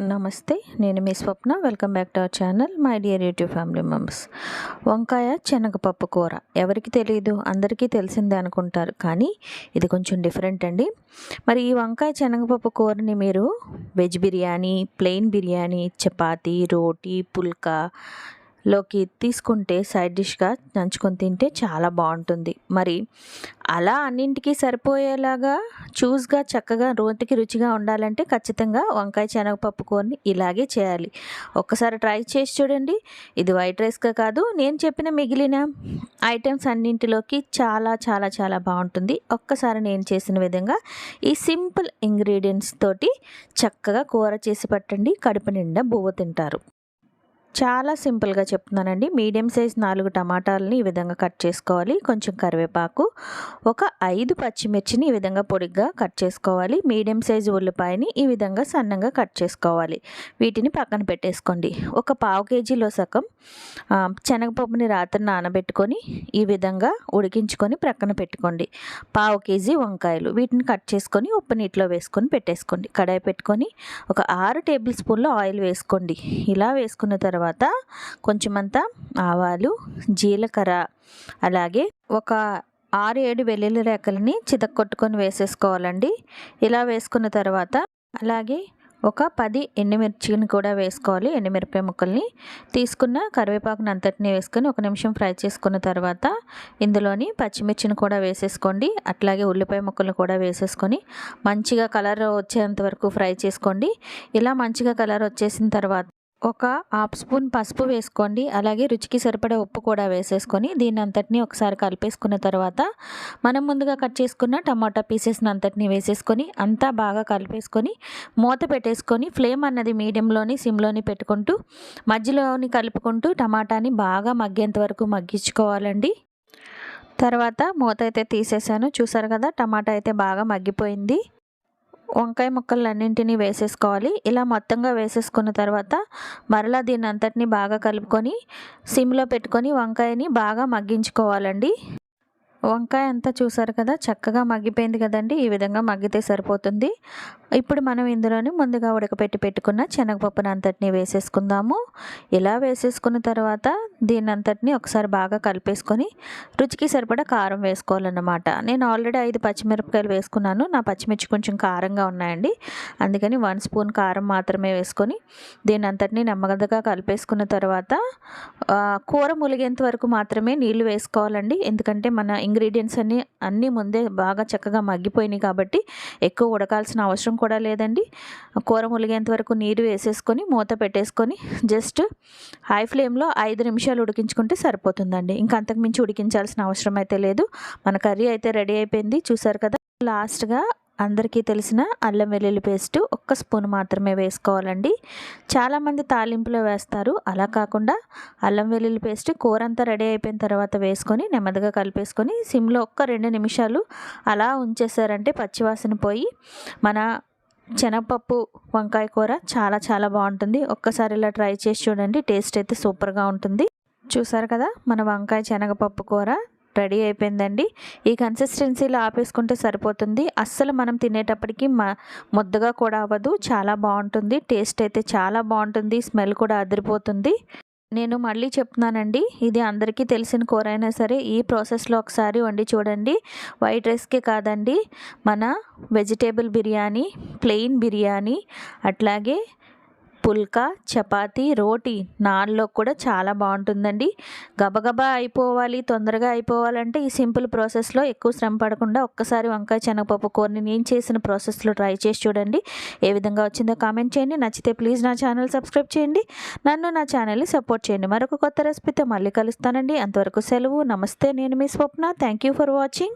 నమస్తే నేను మీ Swapna. Welcome back to our channel my dear YouTube family members. వంకాయ శనగపప్పు కూర. ఎవరికి తెలియదు అందరికీ తెలిసిందే అనుకుంటారు కానీ ఇది కొంచెం డిఫరెంట్ అండి. మరి ఈ వంకాయ శనగపప్పు కూరని మీరు వెజ్ బిర్యానీ ప్లెయిన్ బిర్యానీ చపాతీ రోటీ పుల్కా లోకి తీసుకుంటే సైడ్ డిష్గా నంచుకొని తింటే చాలా బాగుంటుంది. మరి అలా అన్నింటికి సరిపోయేలాగా చూస్గా చక్కగా రోతికి రుచిగా ఉండాలంటే ఖచ్చితంగా వంకాయ శనగపప్పు కూరని ఇలాగే చేయాలి. ఒక్కసారి ట్రై చేసి చూడండి. ఇది వైట్ రైస్గా కాదు నేను చెప్పిన మిగిలిన ఐటమ్స్ అన్నింటిలోకి చాలా చాలా చాలా బాగుంటుంది. ఒక్కసారి నేను చేసిన విధంగా ఈ సింపుల్ ఇంగ్రీడియంట్స్ తోటి చక్కగా కూర చేసి పట్టండి. కడుపు నిండా బువ్వ తింటారు. చాలా సింపుల్గా చెప్తున్నానండి. మీడియం సైజ్ నాలుగు టమాటాలని ఈ విధంగా కట్ చేసుకోవాలి. కొంచెం కరివేపాకు ఒక ఐదు పచ్చిమిర్చిని ఈ విధంగా పొడిగ్గా కట్ చేసుకోవాలి. మీడియం సైజు ఉల్లిపాయని ఈ విధంగా సన్నంగా కట్ చేసుకోవాలి. వీటిని పక్కన పెట్టేసుకోండి. ఒక పావు కేజీలో సగం శనగపప్పుని రాత్రి నానబెట్టుకొని ఈ విధంగా ఉడికించుకొని ప్రక్కన పెట్టుకోండి. పావు కేజీ వంకాయలు. వీటిని కట్ చేసుకొని ఉప్పు నీటిలో వేసుకొని పెట్టేసుకోండి. కడాయి పెట్టుకొని ఒక ఆరు టేబుల్ స్పూన్లు ఆయిల్ వేసుకోండి. ఇలా వేసుకున్న తర్వాత తర్వాత కొంచెమంత ఆవాలు జీలకర్ర అలాగే ఒక ఆరు ఏడు వెల్లుల్లి రేకలని చితక్కొట్టుకొని వేసేసుకోవాలండి. ఇలా వేసుకున్న తర్వాత అలాగే ఒక పది ఎండుమిర్చిని కూడా వేసుకోవాలి. ఎండుమిరపకాయ ముక్కల్ని తీసుకున్న కరివేపాకుని అంతటిని వేసుకొని ఒక నిమిషం ఫ్రై చేసుకున్న తర్వాత ఇందులోని పచ్చిమిర్చిని కూడా వేసేసుకోండి. అట్లాగే ఉల్లిపాయ ముక్కలను కూడా వేసేసుకొని మంచిగా కలర్ వచ్చేంత వరకు ఫ్రై చేసుకోండి. ఇలా మంచిగా కలర్ వచ్చేసిన తర్వాత ఒక హాఫ్ స్పూన్ పసుపు వేసుకోండి. అలాగే రుచికి సరిపడే ఉప్పు కూడా వేసేసుకొని దీని అంతటిని ఒకసారి కలిపేసుకున్న తర్వాత మనం ముందుగా కట్ చేసుకున్న టమాటా పీసెస్ని అంతటిని వేసేసుకొని అంతా బాగా కలిపేసుకొని మూత పెట్టేసుకొని ఫ్లేమ్ అన్నది మీడియంలోని సిమ్లోని పెట్టుకుంటూ మధ్యలోని కలుపుకుంటూ టమాటాని బాగా మగ్గేంత వరకు మగ్గించుకోవాలండి. తర్వాత మూత అయితే తీసేసాను. చూసారు కదా టమాటా అయితే బాగా మగ్గిపోయింది. వంకాయ ముక్కలన్నింటినీ వేసేసుకోవాలి. ఇలా మొత్తంగా వేసేసుకున్న తర్వాత మరలా దీన్ని అంతటిని బాగా కలుపుకొని సిమ్లో పెట్టుకొని వంకాయని బాగా మగ్గించుకోవాలండి. వంకాయ అంతా చూసారు కదా చక్కగా మగ్గిపోయింది కదండి ఈ విధంగా మగ్గితే సరిపోతుంది. ఇప్పుడు మనం ఇందులోని ముందుగా ఉడకపెట్టి పెట్టుకున్న శనగపప్పును అంతటిని వేసేసుకుందాము. ఇలా వేసేసుకున్న తర్వాత దీని అంతటిని ఒకసారి బాగా కలిపేసుకొని రుచికి సరిపడా కారం వేసుకోవాలన్నమాట. నేను ఆల్రెడీ ఐదు పచ్చిమిరపకాయలు వేసుకున్నాను నా పచ్చిమిర్చి కొంచెం కారంగా ఉన్నాయండి. అందుకని వన్ స్పూన్ కారం మాత్రమే వేసుకొని దీని అంతటిని నెమ్మదిగా కలిపేసుకున్న తర్వాత కూర ములిగేంత వరకు మాత్రమే నీళ్ళు వేసుకోవాలండి. ఎందుకంటే మన ఇంగ్రీడియంట్స్ అన్నీ అన్నీ ముందే బాగా చక్కగా మగ్గిపోయినాయి కాబట్టి ఎక్కువ ఉడకాల్సిన అవసరం కూడా లేదండి. కూర ములిగేంత వరకు నీరు వేసేసుకొని మూత పెట్టేసుకొని జస్ట్ హై ఫ్లేమ్లో ఐదు నిమిషాలు ఉడికించుకుంటే సరిపోతుందండి. ఇంకా అంతకుమించి ఉడికించాల్సిన అవసరం అయితే లేదు. మన కర్రీ అయితే రెడీ అయిపోయింది. చూసారు కదా లాస్ట్గా అందరికీ తెలిసిన అల్లం వెల్లుల్లి పేస్ట్ ఒక్క స్పూన్ మాత్రమే వేసుకోవాలండి. చాలామంది తాలింపులో వేస్తారు. అలా కాకుండా అల్లం వెల్లుల్లి పేస్ట్ కూర అంతా రెడీ అయిపోయిన తర్వాత వేసుకొని నెమ్మదిగా కలిపేసుకొని సిమ్లో ఒక్క రెండు నిమిషాలు అలా ఉంచేసారంటే పచ్చివాసన పోయి మన శనగపప్పు వంకాయ కూర చాలా చాలా బాగుంటుంది. ఒక్కసారి ఇలా ట్రై చేసి చూడండి. టేస్ట్ అయితే సూపర్గా ఉంటుంది. చూసారు కదా మన వంకాయ శనగపప్పు కూర రెడీ అయిపోయిందండి. ఈ కన్సిస్టెన్సీలో ఆపేసుకుంటే సరిపోతుంది. అస్సలు మనం తినేటప్పటికి మ ముద్దగా కూడా అవ్వదు. చాలా బాగుంటుంది. టేస్ట్ అయితే చాలా బాగుంటుంది. స్మెల్ కూడా అదిరిపోతుంది. నేను మళ్ళీ చెప్తున్నానండి. ఇది అందరికీ తెలిసిన కూర అయినా సరే ఈ ప్రాసెస్లో ఒకసారి వండి చూడండి. వైట్ రైస్కే కాదండి. మన వెజిటేబుల్ బిర్యానీ ప్లెయిన్ బిర్యానీ అట్లాగే పుల్కా చపాతీ రోటీ నాన్లో కూడా చాలా బాగుంటుందండి. గబగబా అయిపోవాలి తొందరగా అయిపోవాలంటే ఈ సింపుల్ ప్రాసెస్లో ఎక్కువ శ్రమ పడకుండా ఒక్కసారి వంకాయ శనగపప్పు కూరని నేను చేసిన ప్రాసెస్లో ట్రై చేసి చూడండి. ఏ విధంగా వచ్చిందో కామెంట్ చేయండి. నచ్చితే ప్లీజ్ నా ఛానల్ సబ్స్క్రైబ్ చేయండి. నన్ను నా ఛానల్ని సపోర్ట్ చేయండి. మరొక కొత్త రెసిపీతో మళ్ళీ కలుస్తానండి. అంతవరకు సెలవు. నమస్తే. నేను మీ Swapna. Thank you for watching.